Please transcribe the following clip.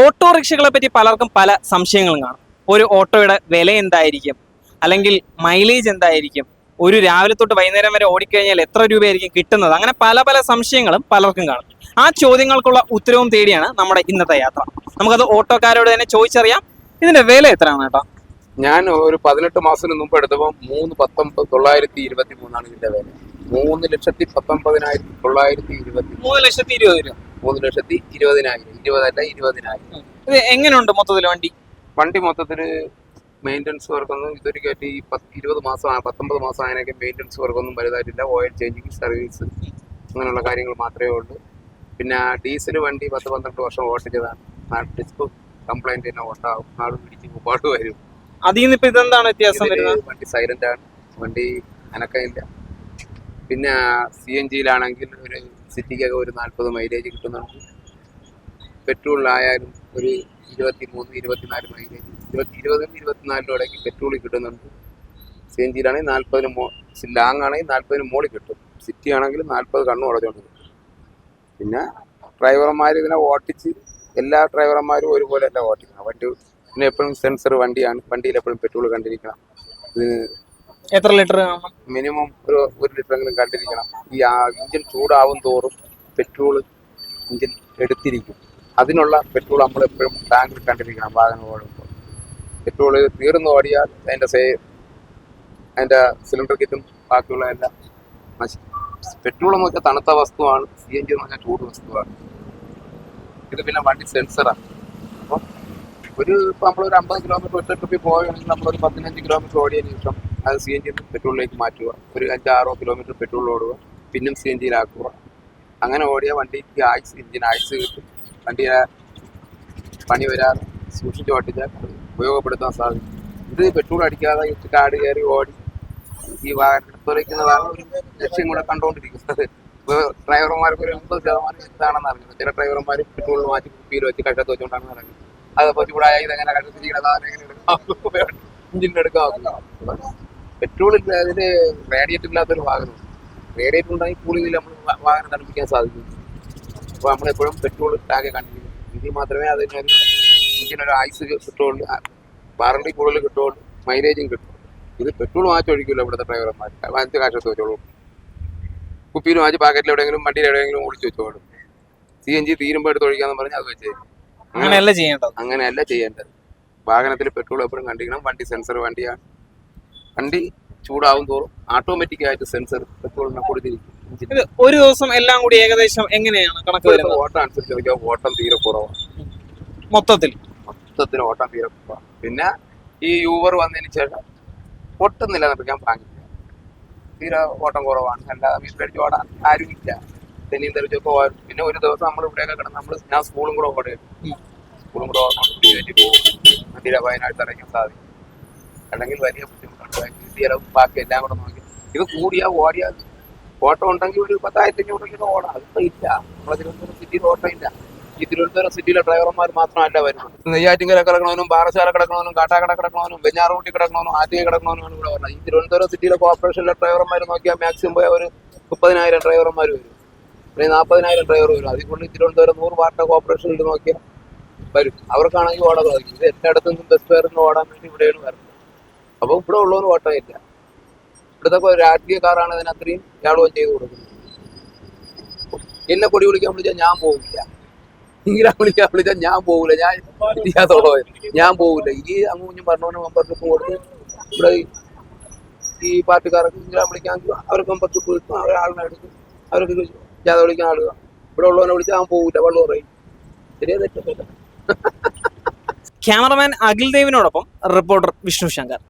ഓട്ടോറിക്ഷകളെ പറ്റി പലർക്കും പല സംശയങ്ങളും കാണും. ഒരു ഓട്ടോയുടെ വില എന്തായിരിക്കും? അല്ലെങ്കിൽ മൈലേജ് എന്തായിരിക്കും? ഒരു രാവിലെ തൊട്ട് വൈകുന്നേരം വരെ ഓടിക്കഴിഞ്ഞാൽ എത്ര രൂപയായിരിക്കും കിട്ടുന്നത്? അങ്ങനെ പല പല സംശയങ്ങളും പലർക്കും കാണും. ആ ചോദ്യങ്ങൾക്കുള്ള ഉത്തരവും തേടിയാണ് നമ്മുടെ ഇന്നത്തെ യാത്ര. നമുക്കത് ഓട്ടോക്കാരോട് തന്നെ ചോദിച്ചറിയാം. ഇതിന്റെ വില എത്രയാണ് കേട്ടോ? ഞാൻ ഒരു പതിനെട്ട് മാസത്തിന് മുമ്പ് എടുത്തപ്പോൾ മൂന്ന് പത്തൊമ്പത് തൊള്ളായിരത്തി ഇരുപത്തി മൂന്നാണ് ഇതിന്റെ വില. മൂന്ന് ലക്ഷത്തി പത്തൊമ്പതിനായിരത്തി തൊള്ളായിരത്തി ഇരുപത്തി മൂന്ന് ലക്ഷത്തി ഇരുപത് രൂപ. മൂന്ന് ലക്ഷത്തി ഇരുപതിനായിരം. ഇരുപതല്ല ഇരുപതിനായിരം. ഇത് എങ്ങനെയുണ്ട് മൊത്തത്തിൽ വണ്ടി? വണ്ടി മൊത്തത്തിൽ മെയിന്റനൻസ് വർക്കൊന്നും ഇതൊരു കയറ്റി ഇരുപത് മാസം പത്തൊമ്പത് മാസം അതിനൊക്കെ മെയിന്റനൻസ് വർക്കൊന്നും വലുതായിട്ടില്ല. ഓയിൽ ചേഞ്ചിങ് സർവീസ് അങ്ങനെയുള്ള കാര്യങ്ങൾ മാത്രമേ ഉള്ളൂ. പിന്നെ ഡീസൽ വണ്ടി പത്ത് പന്ത്രണ്ട് വർഷം ഓട്ടിച്ചതാണ് ഡിസ്ക് കംപ്ലൈന്റ് തന്നെ ഓട്ടാവും നാട് പിടിച്ച് ഒരുപാട് വരും. അതിൽ നിന്ന് ഇപ്പൊ ഇതെന്താണ് വ്യത്യാസം വരുന്നത്? വണ്ടി സൈലന്റ് ആണ്. വണ്ടി അനക്കമില്ല. പിന്നെ സി എൻ ജിയിലാണെങ്കിൽ ഒരു സിറ്റിക്കൊക്കെ ഒരു നാൽപ്പത് മൈലേജ് കിട്ടുന്നുണ്ട്. പെട്രോളിലായാലും ഒരു ഇരുപത്തി മൂന്ന് ഇരുപത്തിനാല് മൈലേജ് ഇരുപത്തി ഇരുപതിനും ഇരുപത്തിനാലിനും ഇടയ്ക്ക് പെട്രോൾ കിട്ടുന്നുണ്ട്. സി എൻ ജിയിലാണെങ്കിൽ നാൽപ്പതിന് മോ ലാങ് ആണെങ്കിൽ നാൽപ്പതിന് മോളിൽ കിട്ടും. സിറ്റി ആണെങ്കിൽ നാൽപ്പത് കണ്ണു അടച്ചുകൊണ്ട് പിന്നെ ഡ്രൈവർമാർ ഇതിനെ ഓട്ടിച്ച് എല്ലാ ഡ്രൈവർമാരും ഒരുപോലെ അല്ല ഓട്ടിക്കണം വണ്ടി പിന്നെ എപ്പോഴും സെൻസർ വണ്ടിയാണ്. വണ്ടിയിൽ എപ്പോഴും പെട്രോൾ കണ്ടിരിക്കണം. ഇതിന് എത്ര ലിറ്റർ മിനിമം ഒരു ഒരു ലിറ്ററെങ്കിലും കണ്ടിരിക്കണം. ഈ ഇഞ്ചിൻ ചൂടാവും തോറും പെട്രോൾ ഇഞ്ചിൻ എടുത്തിരിക്കും. അതിനുള്ള പെട്രോൾ നമ്മൾ എപ്പോഴും ടാങ്കിൽ കണ്ടിരിക്കണം വാഹനം ഓടുമ്പോൾ. പെട്രോൾ തീർന്നു ഓടിയാൽ അതിന്റെ സേ അതിന്റെ സിലിണ്ടർ കിറ്റും ബാക്കിയുള്ള എല്ലാം പെട്രോൾ എന്ന് വെച്ചാൽ തണുത്ത വസ്തുവാണ് സി എൻ ജി എന്ന് വെച്ചാൽ ചൂട് വസ്തുവാണ്. ഇത് പിന്നെ വണ്ടി സെൻസറാണ്. അപ്പം ഒരു ഇപ്പം നമ്മളൊരു അമ്പത് കിലോമീറ്റർ ഒറ്റ ട്രിപ്പിൽ പോവുകയാണെങ്കിൽ നമ്മളൊരു പതിനഞ്ച് കിലോമീറ്റർ ഓടിയതിന് ശേഷം അത് സി എൻ ജി പെട്രോളിലേക്ക് മാറ്റുക. ഒരു അഞ്ചാറോ കിലോമീറ്റർ പെട്രോൾ ഓടുക. പിന്നും സി എൻ ജിയിലാക്കുക അങ്ങനെ ഓടിയ വണ്ടിക്ക് ആയുസ് എഞ്ചിൻ ആയുസ് കിട്ടും. വണ്ടിയെ പണി വരാതെ സൂക്ഷിച്ച് ഓട്ടിച്ചാൽ ഉപയോഗപ്പെടുത്താൻ സാധിക്കും. ഇത് പെട്രോൾ അടിക്കാതെ ഇട്ട് കാട് കയറി ഓടി ഈ വാഹനം തുറയ്ക്കുന്നതാണ് ഒരു ലക്ഷ്യം കൂടെ കണ്ടുകൊണ്ടിരിക്കുന്നത്. ഡ്രൈവർമാർക്ക് ഒരു എൺപത് ശതമാനം ഇതാണെന്ന് അറിയുന്നത് ചില ഡ്രൈവർമാർ പെട്രോൾ മാറ്റി കുപ്പിയിൽ വെച്ച് കഴിച്ചത്ത് വെച്ചുകൊണ്ടാണ് നടക്കുന്നത്. അത് ചൂടായ ഇതെങ്ങനെ കഷത്തിൽ എങ്ങനെ എടുക്കാം ഇഞ്ചിൻ എടുക്കാം പെട്രോൾ ഇല്ല അതിന് റേഡിയേറ്റർ ഇല്ലാത്തൊരു വാഹനം. റേഡിയേറ്റർ ഉണ്ടെങ്കിൽ കൂളിങ്ങിൽ നമ്മൾ വാഹനം തണുപ്പിക്കാൻ സാധിക്കും അപ്പോൾ നമ്മളെപ്പോഴും പെട്രോൾ ടാങ്ക് കണ്ടിരിക്കും. ഇതിൽ മാത്രമേ അതിനൊരു ഇഞ്ചിനൊരു ആയുസ് കിട്ടുള്ളൂ. വാറണ്ടി കൂടുതൽ കിട്ടുള്ളൂ. മൈലേജും കിട്ടും. ഇത് പെട്രോൾ മാറ്റി ഒഴിക്കില്ല ഇവിടുത്തെ ഡ്രൈവർമാർ വാങ്ങിച്ച കാശത്ത് വെച്ചോളൂ. കുപ്പിയിൽ വാങ്ങിച്ച് പാക്കറ്റിൽ എവിടെയെങ്കിലും വണ്ടിയിൽ എവിടെയെങ്കിലും ഒളിച്ച് വെച്ചോളൂ. സി എൻ ജി തീരുമ്പോൾ എടുത്ത് ഒഴിക്കാന്ന് പറഞ്ഞാൽ അത് വെച്ചേ. അങ്ങനെയല്ല ചെയ്യേണ്ടത്. അങ്ങനെയല്ല ചെയ്യേണ്ടത്. വാഹനത്തിൽ പെട്രോൾ എപ്പോഴും കണ്ടിരിക്കണം. വണ്ടി സെൻസർ വണ്ടിയാണ്. വണ്ടി ചൂടാവും തോറും ഓട്ടോമാറ്റിക് ആയിട്ട് സെൻസർ പെട്രോളിനെ കൊടുത്തിരിക്കും ഇത് ഒരു ദിവസം എല്ലാം കൂടി ഏകദേശം എങ്ങനെയാണ് കണക്ക് വരുന്നത്? ഓട്ടം അനുസരിച്ച് ഓട്ടം തീരെ കുറവാണ് മൊത്തത്തിൽ. മൊത്തത്തിന് ഓട്ടം തീരെ കുറവാണ് പിന്നെ ഈ യൂവർ വന്നതിന് ശേഷം ഒട്ടും നിലനിർത്താൻ പാങ്ങില്ല തീരെ ഓട്ടം കുറവാണ്. അല്ലാതെ വീട്ടിലടിച്ച് ഓടാൻ ഇല്ല തെന്നിയും തെളിച്ചൊക്കെ ഓടും. പിന്നെ ഒരു ദിവസം നമ്മൾ ഇവിടെയൊക്കെ കിടന്ന് നമ്മൾ ഞാൻ സ്കൂളും കൂടെ ഓടുകയാണ് സ്കൂളും കൂടെ ഓടാൻ പോകും തീരെ വയനാട്ടിൽ ഇറങ്ങാൻ സാധിക്കും അല്ലെങ്കിൽ വലിയ ബുദ്ധിമുട്ടുണ്ട്. ബാക്കി എല്ലാം കൂടെ നോക്കി. ഇത് കൂടിയാ ഓടിയാ ഓട്ടം ഉണ്ടെങ്കിൽ ഒരു പത്തായിരത്തി ഓടാ. അതൊന്നും ഇല്ല. നമ്മളെ തിരുവനന്തപുരം സിറ്റിയിൽ ഓട്ടം ഇല്ല. ഈ തിരുവനന്തപുരം സിറ്റിയിലെ ഡ്രൈവർമാർ മാത്രമല്ല വരുന്നത്. നെയ്യാറ്റിങ്കര കിടക്കണവനും പാറശാല കിടക്കണവനും കാട്ടാക്കട കിടക്കണവനും വെഞ്ഞാറുകുട്ടി കിടക്കണവനും ആറ്റിയ കിടക്കണവനുമാണ് ഇവിടെ പറഞ്ഞത് ഈ തിരുവനന്തപുരം സിറ്റിയിലെ കോർപ്പറേഷനിലെ ഡ്രൈവർമാർ നോക്കിയാൽ മാക്സിമം പോയ ഒരു മുപ്പതിനായിരം ഡ്രൈവർമാർ വരും. അല്ലെങ്കിൽ നാൽപ്പതിനായിരം ഡ്രൈവർ വരും. അതുകൊണ്ട് തിരുവനന്തപുരം നൂറ് വാർഡ് കോർപ്പറേഷനിൽ നോക്കിയാൽ വരും. അവർക്കാണെങ്കിൽ ഓടാൻ നോക്കി ഇത് എല്ലായിടത്തു ബസ് ഫെയറിന് ഓടാൻ വേണ്ടി ഇവിടെയാണ് വരുന്നത്. അപ്പോൾ ഇവിടെ ഉള്ളവന് ഇല്ല ഇവിടുത്തെ രാഷ്ട്രീയക്കാരാണ് അതിന് അത്രയും യാളവും ചെയ്തു കൊടുക്കുന്നത്. എന്നെ കൊടി വിളിക്കാൻ വിളിച്ചാൽ ഞാൻ പോകില്ല ഇങ്ങനെ വിളിക്കാൻ വിളിച്ചാൽ ഞാൻ പോകില്ല ഞാൻ ചെയ്യാത്തോളം ഞാൻ പോകില്ല ഈ അങ്ങ് കുഞ്ഞും പറഞ്ഞവന് മെമ്പർഷിപ്പ് കൊടുത്ത് ഇവിടെ ഈ- പാർട്ടിക്കാർക്ക് ഇങ്ങനെ വിളിക്കാൻ അവർക്ക് മെമ്പർഷിപ്പ് കിട്ടും. അവരെ ആളിനെ എടുക്കും അവർക്ക് ജാഥ വിളിക്കാൻ ആളുക. ഇവിടെ ഉള്ളവനെ വിളിച്ചാൽ ഞാൻ പോകില്ല വെള്ളം പറയും. ശരിയാ ക്യാമറമാൻ അഖിൽ ദേവിനോടൊപ്പം റിപ്പോർട്ടർ വിഷ്ണു ശങ്കർ.